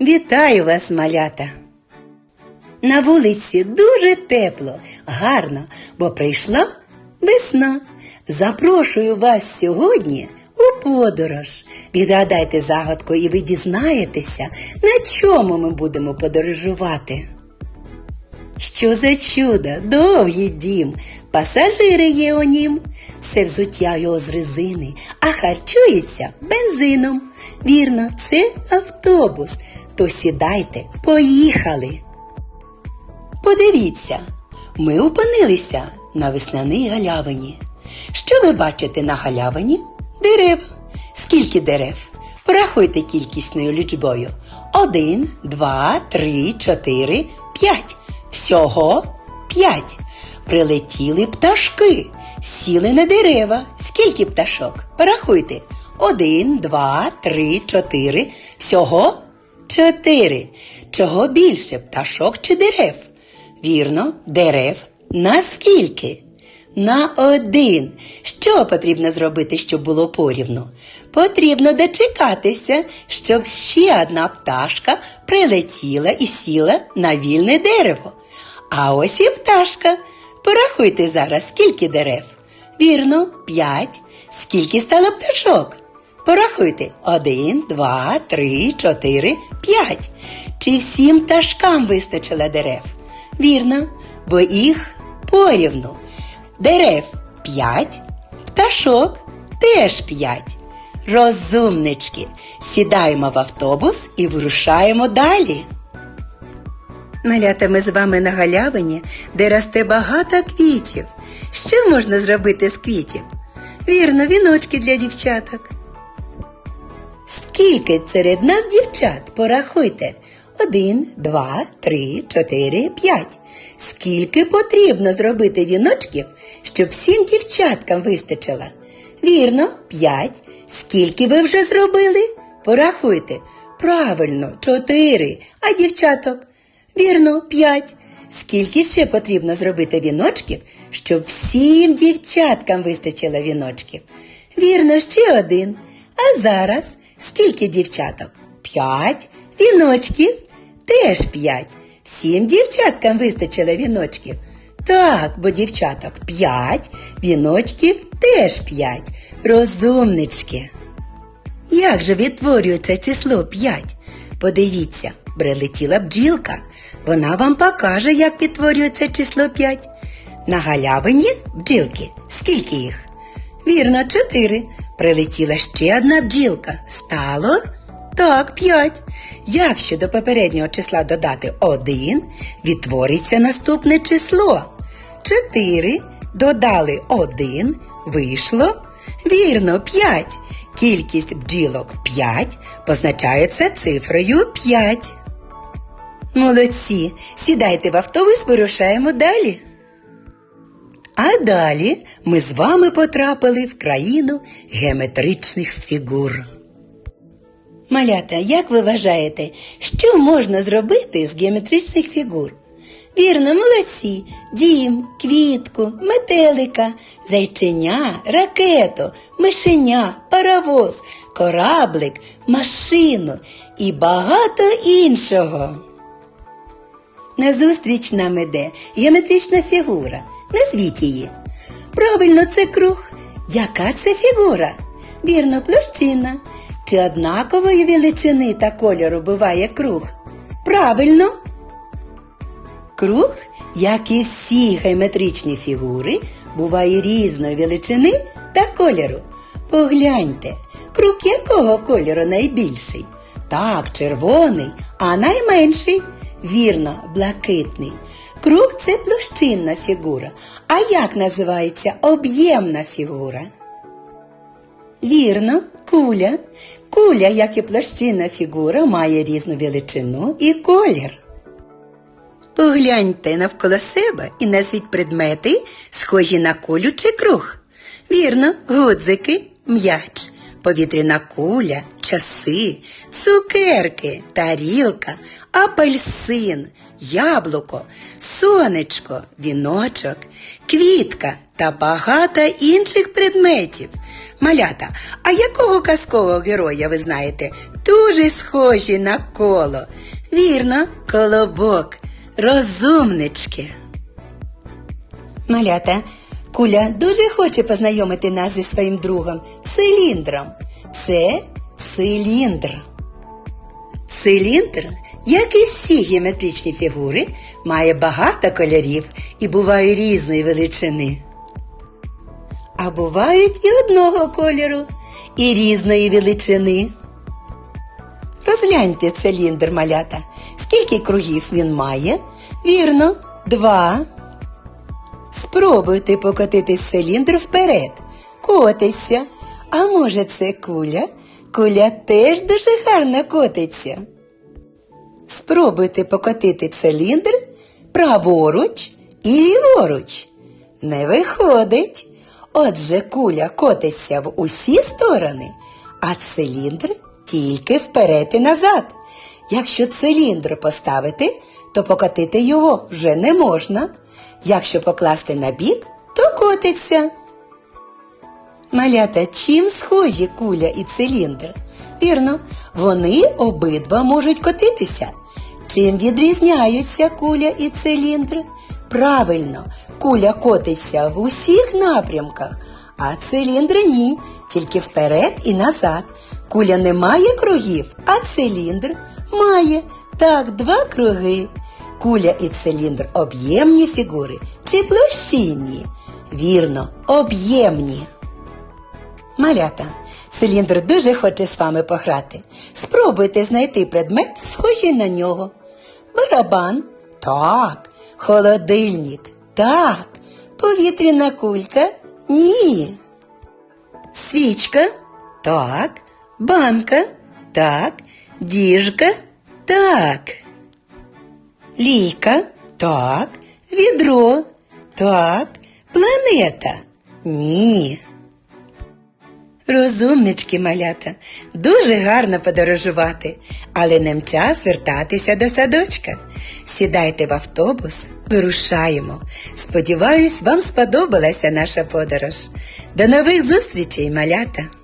Вітаю вас, малята! На вулиці дуже тепло, гарно, бо прийшла весна. Запрошую вас сьогодні у подорож. Відгадайте загадку і ви дізнаєтеся, на чому ми будемо подорожувати. Що за чудо, довгий дім, пасажири є у нім, все взуття його з резини, а харчується бензином. Вірно, це автобус. То сідайте, поїхали. Подивіться, ми опинилися на весняній галявині. Що ви бачите на галявині? Дерева. Скільки дерев? Порахуйте кількісною лічбою. Один, два, три, чотири, п'ять. Всього п'ять. Прилетіли пташки, сіли на дерева. Скільки пташок? Порахуйте. Один, два, три, чотири. Всього чотири. Чого більше пташок чи дерев? Вірно, дерев. Наскільки? На один. Що потрібно зробити, щоб було порівну? Потрібно дочекатися, щоб ще одна пташка прилетіла і сіла на вільне дерево. А ось і пташка. Порахуйте зараз, скільки дерев. Вірно, п'ять. Скільки стало пташок? Порахуйте. Один, два, три, чотири, п'ять. Чи всім пташкам вистачило дерев? Вірно, бо їх порівну. Дерев п'ять, пташок теж п'ять. Розумнички, сідаємо в автобус і вирушаємо далі. Малята ми з вами на галявині, де росте багато квітів. Що можна зробити з квітів? Вірно, віночки для дівчаток. Скільки серед нас дівчат? Порахуйте. Один, два, три, чотири, п'ять. Скільки потрібно зробити віночків, щоб всім дівчаткам вистачило? Вірно, п'ять. Скільки ви вже зробили? Порахуйте. Правильно, чотири. А дівчаток? Вірно, п'ять. Скільки ще потрібно зробити віночків, щоб всім дівчаткам вистачило віночків? Вірно, ще один. А зараз скільки дівчаток? П'ять. Віночків теж п'ять. Всім дівчаткам вистачило віночків. Так, бо дівчаток п'ять, віночків теж п'ять. Розумнички. Як же відтворюється число 5? Подивіться, прилетіла бджілка. Вона вам покаже, як відтворюється число 5. На галявині бджілки. Скільки їх? Вірно, 4. Прилетіла ще одна бджілка. Стало? Так, 5. Якщо до попереднього числа додати 1, відтвориться наступне число. 4 додали 1, вийшло. Вірно, 5. Кількість бджілок 5 позначається цифрою 5. Молодці, сідайте в автобус, вирушаємо далі. А далі ми з вами потрапили в країну геометричних фігур. Малята, як ви вважаєте, що можна зробити з геометричних фігур? Вірно, молодці, дім, квітку, метелика, зайченя, ракету, мишеня, паровоз, кораблик, машину і багато іншого. Назустріч нам іде геометрична фігура. Назвіть її. Правильно, це круг. Яка це фігура? Вірно, площина. Чи однакової величини та кольору буває круг? Правильно. Круг, як і всі геометричні фігури, буває різної величини та кольору. Погляньте, круг якого кольору найбільший? Так, червоний, а найменший вірно, блакитний. Круг це площинна фігура. А як називається об'ємна фігура? Вірно, куля. Куля, як і площинна фігура, має різну величину і колір. Погляньте навколо себе і назвіть предмети, схожі на кулю чи круг. Вірно, гудзики, м'яч, повітряна куля, часи, цукерки, тарілка, апельсин, яблуко, сонечко, віночок, квітка та багато інших предметів. Малята, а якого казкового героя ви знаєте дуже схожі на коло. Вірно, колобок, розумнички. Малята, Куля дуже хоче познайомити нас зі своїм другом циліндром. Це циліндр. Циліндр, як і всі геометричні фігури, має багато кольорів і буває різної величини. А бувають і одного кольору, і різної величини. Розгляньте циліндр малята. Скільки кругів він має? Вірно, два. Спробуйте покотити циліндр вперед. Котиться. А може це куля? Куля теж дуже гарно котиться. Спробуйте покотити циліндр праворуч і ліворуч. Не виходить. Отже, куля котиться в усі сторони, а циліндр тільки вперед і назад. Якщо циліндр поставити, то покотити його вже не можна. Якщо покласти на бік, то котиться. Малята, чим схожі куля і циліндр? Вірно, вони обидва можуть котитися. Чим відрізняються куля і циліндр? Правильно, куля котиться в усіх напрямках, а циліндр ні, тільки вперед і назад. Куля не має кругів, а циліндр має. Так, два круги. Куля і циліндр об'ємні фігури чи площинні? Вірно, об'ємні. Малята, циліндр дуже хоче з вами пограти. Спробуйте знайти предмет, схожий на нього. Барабан? Так. Холодильник? Так. Повітряна кулька? Ні. Свічка? Так. Банка? Так. Діжка? Так. Лійка? Так. Відро? Так. Планета? Ні. Розумнички, малята, дуже гарно подорожувати, але ним час вертатися до садочка. Сідайте в автобус, вирушаємо. Сподіваюсь, вам сподобалася наша подорож. До нових зустрічей, малята!